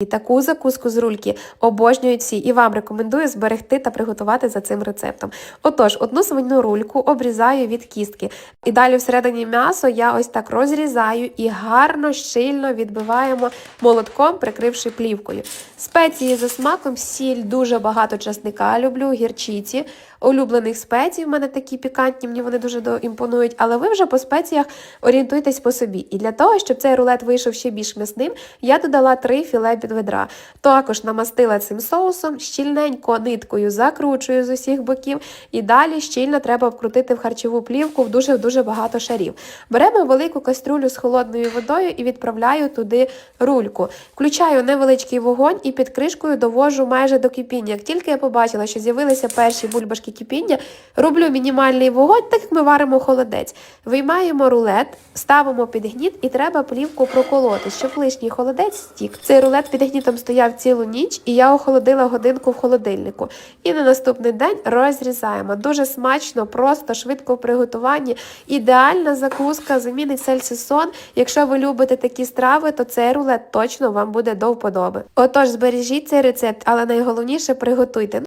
І таку закуску з рульки обожнюють всі, і вам рекомендую зберегти та приготувати за цим рецептом. Отож, одну свинну рульку обрізаю від кістки. І далі всередині м'ясо я ось так розрізаю і гарно, щільно відбиваємо молотком, прикривши плівкою. Спеції за смаком, сіль, дуже багато часника люблю, гірчиці. Улюблених спецій в мене такі пікантні, мені вони дуже імпонують, але ви вже по спеціях орієнтуйтесь по собі. І для того, щоб цей рулет вийшов ще більш м'ясним, я додала три філе під ведра. Також намастила цим соусом, щільненько ниткою закручую з усіх боків. І далі щільно треба вкрутити в харчову плівку в дуже-дуже багато шарів. Беремо велику кастрюлю з холодною водою і відправляю туди рульку. Включаю невеличкий вогонь і під кришкою довожу майже до кипіння. Як тільки я побачила, що з'явилися перші бульбашки кипіння, роблю мінімальний вогонь, так як ми варимо холодець. Виймаємо рулет, ставимо під гніт і треба плівку проколоти, щоб лишній холодець стік. Цей рулет під гнітом стояв цілу ніч, і я охолодила годинку в холодильнику. І на наступний день розрізаємо. Дуже смачно, просто, швидко в приготуванні. Ідеальна закуска, замінить сельсисон. Якщо ви любите такі страви, то цей рулет точно вам буде до вподоби. Отож, збережіть цей рецепт, але найголовніше приготуйте.